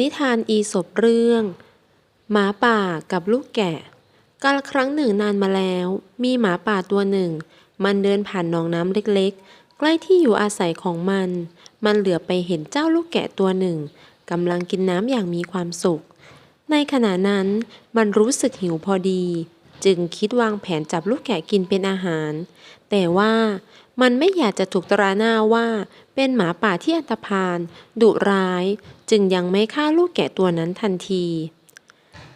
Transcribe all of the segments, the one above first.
นิทานอีสปเรื่อง หมาป่ากับลูกแกะ กาลครั้งหนึ่งนานมาแล้ว มีหมาป่าตัวหนึ่ง มันเดินผ่านหนองน้ำเล็กๆ ใกล้ที่อยู่อาศัยของมัน มันเหลือไปเห็นเจ้าลูกแกะตัวหนึ่งกำลังกินน้ำอย่างมีความสุข ในขณะนั้นมันรู้สึกหิวพอดี จึงคิดวางแผนจับลูกแกะกินเป็นอาหาร แต่ว่า มันไม่อยากจะถูกตราหน้าว่า เป็นหมาป่าที่อันธพาลดุร้าย จึงยังไม่ฆ่าลูกแกะตัวนั้นทันที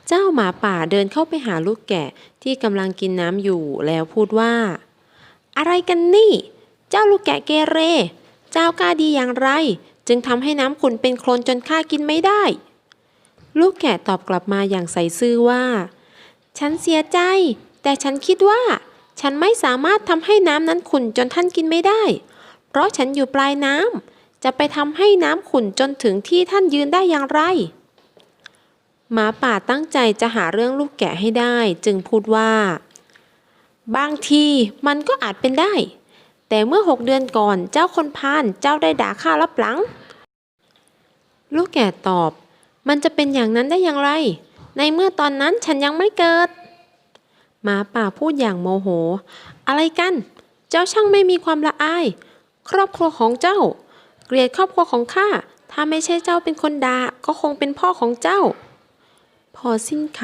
เจ้าหมาป่าเดินเข้าไปหาลูกแกะที่กำลังกินน้ำอยู่แล้วพูดว่า อะไรกันนี่ เจ้าลูกแกะเกเร เจ้ากล้าดีอย่างไร จึงทำให้น้ำขุนเป็นโคลนจนข้ากินไม่ได้ ลูกแกะตอบกลับมาอย่างใสซื่อว่า ฉันเสียใจ แต่ฉันคิดว่า ฉันไม่สามารถทำให้น้ำนั้นขุ่นจนท่านกินไม่ได้ เพราะฉันอยู่ปลายน้ำจะไปทำให้น้ำขุ่นจนถึงที่ท่านยืนได้อย่างไร หมาป่าตั้งใจจะหาเรื่องลูกแกะให้ได้ จึงพูดว่า บางทีมันก็อาจเป็นได้ แต่เมื่อหกเดือนก่อนเจ้าคนพาลเจ้าได้ด่าข้ารับหลัง ลูกแกะตอบ มันจะเป็นอย่างนั้นได้อย่างไร ในเมื่อตอนนั้นฉันยังไม่เกิด หมาป่าพูดอย่างโมโห อะไรกัน เจ้าช่างไม่มีความละอาย ครอบครัวของเจ้า เกลียดครอบครัวของข้า ถ้าไม่ใช่เจ้าเป็นคนด่าก็คงเป็นพ่อของเจ้า พอสิ้นค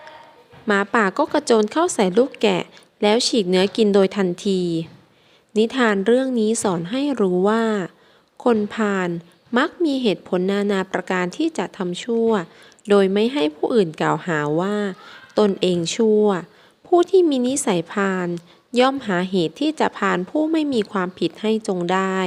ำหมาป่าก็กระโจนเข้าใส่ลูกแกะ แล้วฉีกเนื้อกินโดยทันที นิทานเรื่องนี้สอนให้รู้ว่า คนพาลมักมีเหตุผลนานาประการที่จะทำชั่ว โดยไม่ให้ผู้อื่นกล่าวหาว่า ตนเองชั่ว ผู้ที่มีนิสัยพานย่อมหาเหตุที่จะพานผู้ไม่มีความผิดให้จงได้